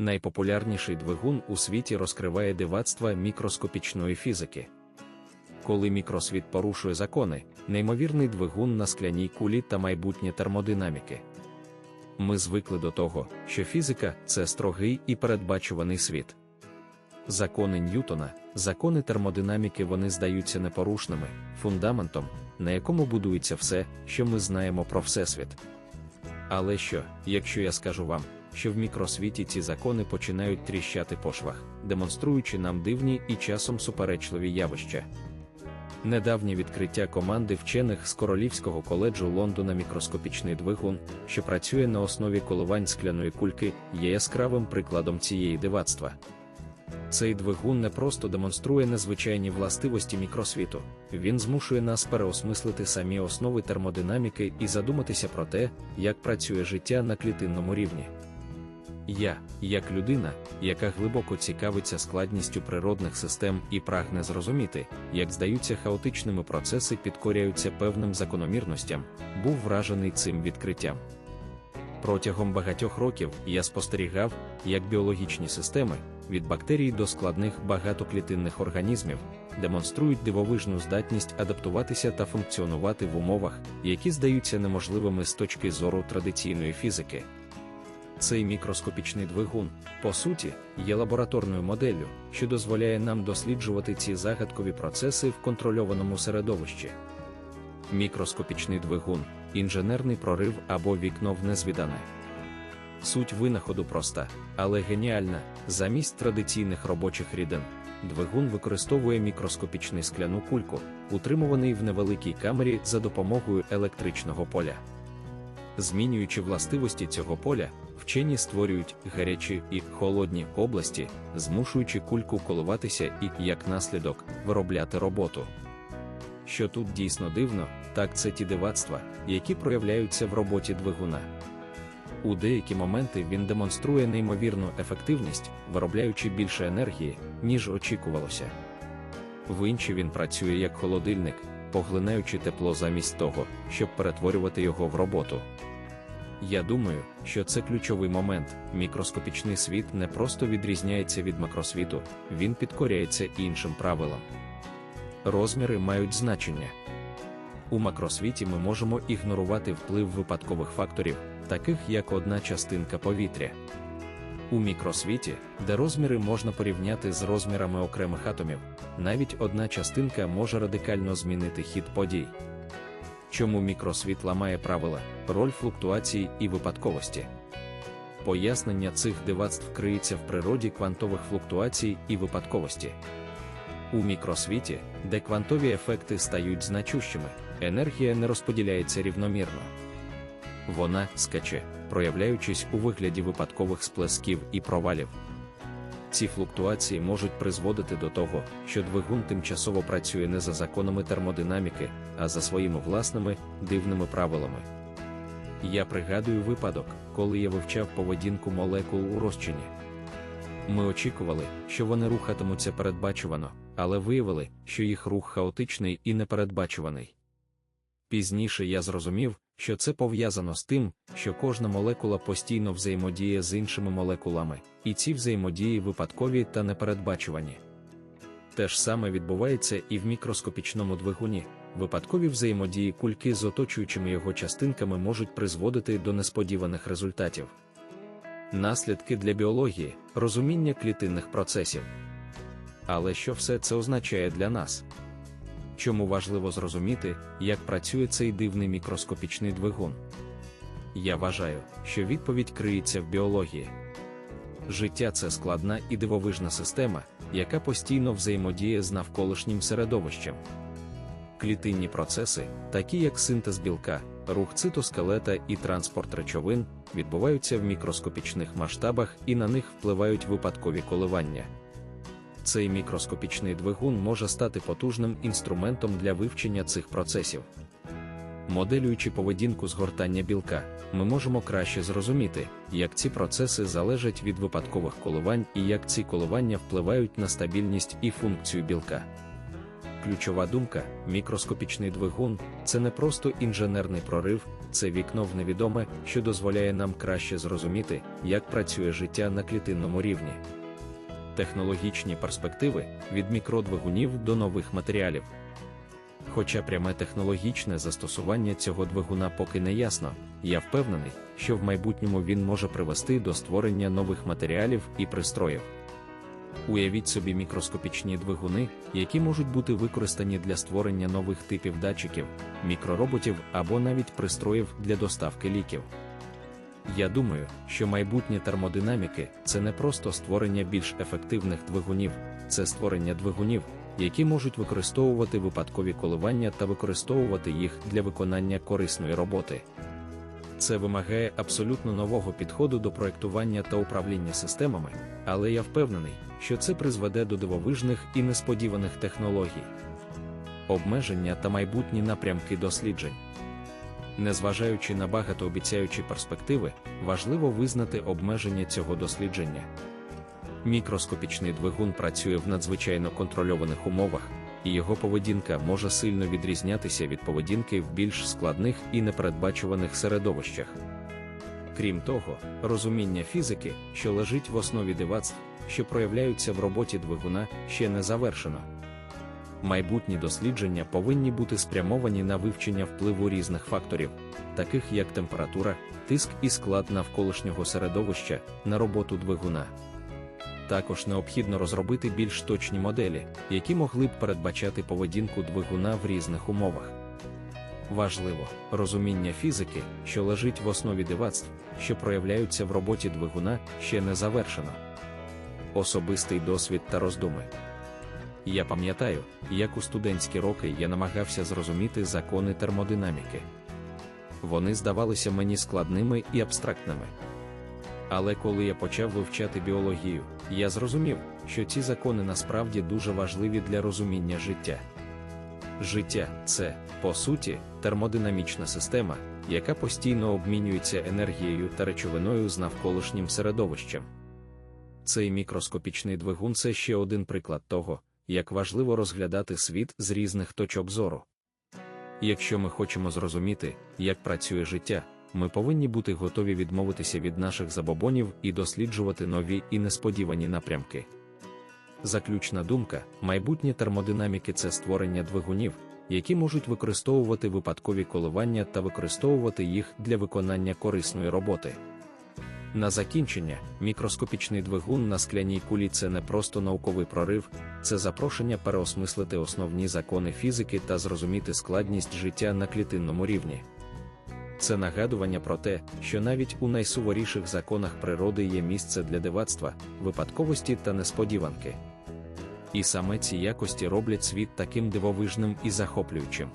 Найпопулярніший двигун у світі розкриває дивацтва мікроскопічної фізики. Коли мікросвіт порушує закони, неймовірний двигун на скляній кулі та майбутнє термодинаміки. Ми звикли до того, що фізика це строгий і передбачуваний світ. Закони Ньютона, закони термодинаміки вони здаються непорушними, фундаментом, на якому будується все, що ми знаємо про Всесвіт. Але що, якщо я скажу вам, що в мікросвіті ці закони починають тріщати по швах, демонструючи нам дивні і часом суперечливі явища? Недавнє відкриття команди вчених з Королівського коледжу Лондона мікроскопічний двигун, що працює на основі коливань скляної кульки, є яскравим прикладом цієї дивацтва. Цей двигун не просто демонструє незвичайні властивості мікросвіту, він змушує нас переосмислити самі основи термодинаміки і задуматися про те, як працює життя на клітинному рівні. Я, як людина, яка глибоко цікавиться складністю природних систем і прагне зрозуміти, як здаються хаотичними процеси підкоряються певним закономірностям, був вражений цим відкриттям. Протягом багатьох років я спостерігав, як біологічні системи, від бактерій до складних багатоклітинних організмів, демонструють дивовижну здатність адаптуватися та функціонувати в умовах, які здаються неможливими з точки зору традиційної фізики. Цей мікроскопічний двигун, по суті, є лабораторною моделлю, що дозволяє нам досліджувати ці загадкові процеси в контрольованому середовищі. Мікроскопічний двигун, інженерний прорив або вікно в незвідане. Суть винаходу проста, але геніальна, замість традиційних робочих рідин. Двигун використовує мікроскопічний скляну кульку, утримуваний в невеликій камері за допомогою електричного поля. Змінюючи властивості цього поля, вчені створюють гарячі і холодні області, змушуючи кульку коливатися і, як наслідок, виробляти роботу. Що тут дійсно дивно, так це ті дивацтва, які проявляються в роботі двигуна. У деякі моменти він демонструє неймовірну ефективність, виробляючи більше енергії, ніж очікувалося. В інші він працює як холодильник, поглинаючи тепло замість того, щоб перетворювати його в роботу. Я думаю, що це ключовий момент. Мікроскопічний світ не просто відрізняється від макросвіту, він підкоряється іншим правилам. Розміри мають значення. У макросвіті ми можемо ігнорувати вплив випадкових факторів, таких як одна частинка повітря. У мікросвіті, де розміри можна порівняти з розмірами окремих атомів, навіть одна частинка може радикально змінити хід подій. Чому мікросвіт ламає правила, роль флуктуацій і випадковості? Пояснення цих дивацтв криється в природі квантових флуктуацій і випадковості. У мікросвіті, де квантові ефекти стають значущими, енергія не розподіляється рівномірно. Вона скаче, проявляючись у вигляді випадкових сплесків і провалів. Ці флуктуації можуть призводити до того, що двигун тимчасово працює не за законами термодинаміки, а за своїми власними дивними правилами. Я пригадую випадок, коли я вивчав поведінку молекул у розчині. Ми очікували, що вони рухатимуться передбачувано, але виявили, що їх рух хаотичний і непередбачуваний. Пізніше я зрозумів, що це пов'язано з тим, що кожна молекула постійно взаємодіє з іншими молекулами, і ці взаємодії випадкові та непередбачувані. Те ж саме відбувається і в мікроскопічному двигуні. Випадкові взаємодії кульки з оточуючими його частинками можуть призводити до несподіваних результатів. Наслідки для біології, розуміння клітинних процесів. Але що все це означає для нас? Чому важливо зрозуміти, як працює цей дивний мікроскопічний двигун? Я вважаю, що відповідь криється в біології. Життя це складна і дивовижна система, яка постійно взаємодіє з навколишнім середовищем. Клітинні процеси, такі як синтез білка, рух цитоскелета і транспорт речовин, відбуваються в мікроскопічних масштабах і на них впливають випадкові коливання. Цей мікроскопічний двигун може стати потужним інструментом для вивчення цих процесів. Моделюючи поведінку згортання білка, ми можемо краще зрозуміти, як ці процеси залежать від випадкових коливань і як ці коливання впливають на стабільність і функцію білка. Ключова думка, мікроскопічний двигун це не просто інженерний прорив, це вікно в невідоме, що дозволяє нам краще зрозуміти, як працює життя на клітинному рівні. Технологічні перспективи від мікродвигунів до нових матеріалів. Хоча пряме технологічне застосування цього двигуна поки не ясно, я впевнений, що в майбутньому він може привести до створення нових матеріалів і пристроїв. Уявіть собі мікроскопічні двигуни, які можуть бути використані для створення нових типів датчиків, мікророботів або навіть пристроїв для доставки ліків. Я думаю, що майбутнє термодинаміки це не просто створення більш ефективних двигунів, це створення двигунів, які можуть використовувати випадкові коливання та використовувати їх для виконання корисної роботи. Це вимагає абсолютно нового підходу до проектування та управління системами, але я впевнений, що це призведе до дивовижних і несподіваних технологій, обмеження та майбутні напрямки досліджень. Незважаючи на багатообіцяючі перспективи, важливо визнати обмеження цього дослідження. Мікроскопічний двигун працює в надзвичайно контрольованих умовах, і його поведінка може сильно відрізнятися від поведінки в більш складних і непередбачуваних середовищах. Крім того, розуміння фізики, що лежить в основі дивацтв, що проявляються в роботі двигуна, ще не завершено. Майбутні дослідження повинні бути спрямовані на вивчення впливу різних факторів, таких як температура, тиск і склад навколишнього середовища, на роботу двигуна. Також необхідно розробити більш точні моделі, які могли б передбачати поведінку двигуна в різних умовах. Важливо розуміння фізики, що лежить в основі дивацтв, що проявляються в роботі двигуна, ще не завершено. Особистий досвід та роздуми. Я пам'ятаю, як у студентські роки я намагався зрозуміти закони термодинаміки. Вони здавалися мені складними і абстрактними. Але коли я почав вивчати біологію, я зрозумів, що ці закони насправді дуже важливі для розуміння життя. Життя це, по суті, термодинамічна система, яка постійно обмінюється енергією та речовиною з навколишнім середовищем. Цей мікроскопічний двигун це ще один приклад того, як важливо розглядати світ з різних точок зору. Якщо ми хочемо зрозуміти, як працює життя, ми повинні бути готові відмовитися від наших забобонів і досліджувати нові і несподівані напрямки. Заключна думка: майбутнє термодинаміки це створення двигунів, які можуть використовувати випадкові коливання та використовувати їх для виконання корисної роботи. На закінчення, мікроскопічний двигун на скляній кулі це не просто науковий прорив, це запрошення переосмислити основні закони фізики та зрозуміти складність життя на клітинному рівні. Це нагадування про те, що навіть у найсуворіших законах природи є місце для дивацтва, випадковості та несподіванки. І саме ці якості роблять світ таким дивовижним і захоплюючим.